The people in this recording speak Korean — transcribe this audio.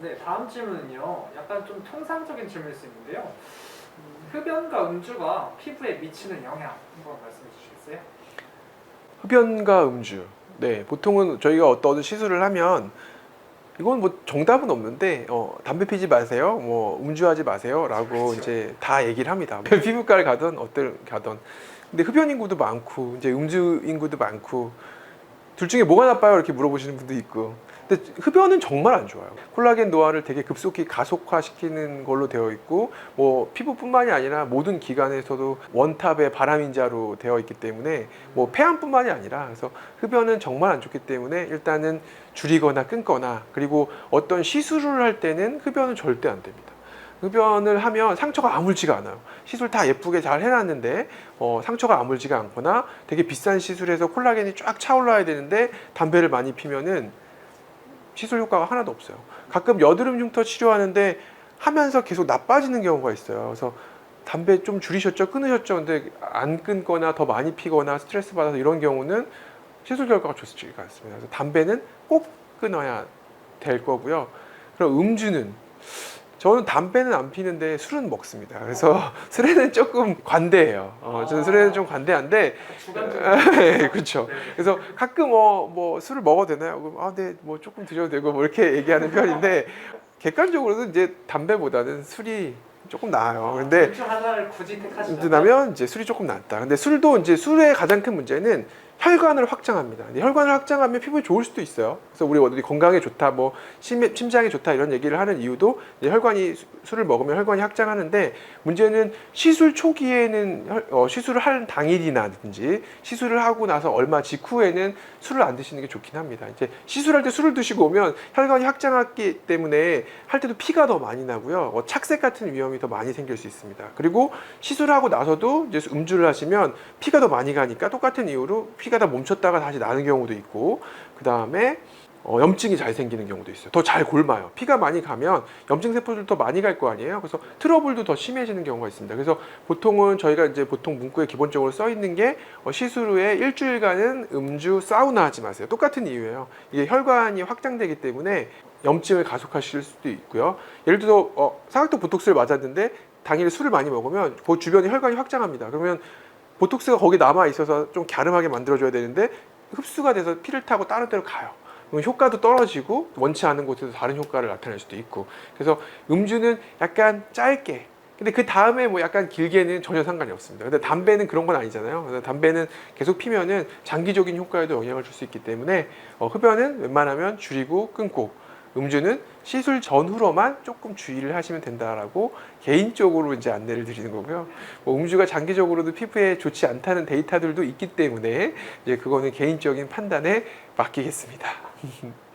네, 다음 질문은요. 약간 좀 통상적인 질문일 수 있는데요. 음, 흡연과 음주가 피부에 미치는 영향 한번 말씀해 주시겠어요? 흡연과 음주. 네, 보통은 저희가 어떤 시술을 하면 이건 뭐 정답은 없는데 어, 담배 피지 마세요, 뭐 음주하지 마세요라고 그렇죠. 이제 다 얘기를 합니다. 피부과를 가든 어떤 가든. 근데 흡연 인구도 많고 이제 음주 인구도 많고 둘 중에 뭐가 나빠요? 이렇게 물어보시는 분도 있고. 근데 흡연은 정말 안 좋아요. 콜라겐 노화를 되게 급속히 가속화시키는 걸로 되어 있고 뭐 피부뿐만이 아니라 모든 기관에서도 원탑의 바람인자로 되어 있기 때문에 뭐 폐암뿐만이 아니라 그래서 흡연은 정말 안 좋기 때문에 일단은 줄이거나 끊거나 그리고 어떤 시술을 할 때는 흡연은 절대 안 됩니다. 흡연을 하면 상처가 아물지가 않아요. 시술 다 예쁘게 잘 해놨는데 어, 상처가 아물지가 않거나 되게 비싼 시술에서 콜라겐이 쫙 차올라야 되는데 담배를 많이 피면은 시술 효과가 하나도 없어요. 가끔 여드름 흉터 치료하는데 하면서 계속 나빠지는 경우가 있어요. 그래서 담배 좀 줄이셨죠? 끊으셨죠? 근데 안 끊거나 더 많이 피거나 스트레스 받아서 이런 경우는 시술 결과가 좋지가 않습니다. 그래서 담배는 꼭 끊어야 될 거고요. 그럼 음주는 저는 담배는 안 피는데 술은 먹습니다. 그래서 술에는 조금 관대해요. 어, 저는 술에는 좀 관대한데 주관적인 네, 그렇죠. 네. 그래서 가끔 어, 뭐 술을 먹어도 되나요? 그럼 아, 네, 뭐 조금 드셔도 되고 뭐 이렇게 얘기하는 편인데 객관적으로는 이제 담배보다는 술이 조금 나아요. 근데 음주 하나를 굳이 택하시면 나면 이제 술이 조금 낫다. 근데 술도 이제 술의 가장 큰 문제는 혈관을 확장합니다. 근데 혈관을 확장하면 피부에 좋을 수도 있어요. 그래서 우리 어디 건강에 좋다, 뭐 심, 심장에 좋다 이런 얘기를 하는 이유도 이제 혈관이 수- 술을 먹으면 혈관이 확장하는데 문제는 시술 초기에는 혈- 어, 시술을 할 당일이나든지 시술을 하고 나서 얼마 직후에는 술을 안 드시는 게 좋긴 합니다. 이제 시술할 때 술을 드시고 오면 혈관이 확장했기 때문에 할 때도 피가 더 많이 나고요. 어, 착색 같은 위험이 더 많이 생길 수 있습니다. 그리고 시술하고 나서도 이제 음주를 하시면 피가 더 많이 가니까 똑같은 이유로 피가 다 멈췄다가 다시 나는 경우도 있고 그 다음에 어, 염증이 잘 생기는 경우도 있어요. 더 잘 골마요. 피가 많이 가면 염증 세포들도 더 많이 갈 거 아니에요. 그래서 트러블도 더 심해지는 경우가 있습니다. 그래서 보통은 저희가 이제 보통 문구에 기본적으로 써 있는 게 어, 시술 후에 일주일간은 음주 사우나 하지 마세요. 똑같은 이유예요. 이게 혈관이 확장되기 때문에 염증을 가속화시킬 수도 있고요. 예를 들어 어, 사각도 보톡스를 맞았는데 당일 술을 많이 먹으면 그 주변에 혈관이 확장합니다. 그러면 보톡스가 거기 남아 있어서 좀 갸름하게 만들어줘야 되는데 흡수가 돼서 피를 타고 다른 데로 가요. 효과도 떨어지고 원치 않은 곳에서 다른 효과를 나타낼 수도 있고 그래서 음주는 약간 짧게 근데 그 다음에 뭐 약간 길게는 전혀 상관이 없습니다. 근데 담배는 그런 건 아니잖아요. 그래서 담배는 계속 피면은 장기적인 효과에도 영향을 줄 수 있기 때문에 어, 흡연은 웬만하면 줄이고 끊고 음주는 시술 전후로만 조금 주의를 하시면 된다라고 개인적으로 이제 안내를 드리는 거고요. 뭐 음주가 장기적으로도 피부에 좋지 않다는 데이터들도 있기 때문에 이제 그거는 개인적인 판단에 맡기겠습니다.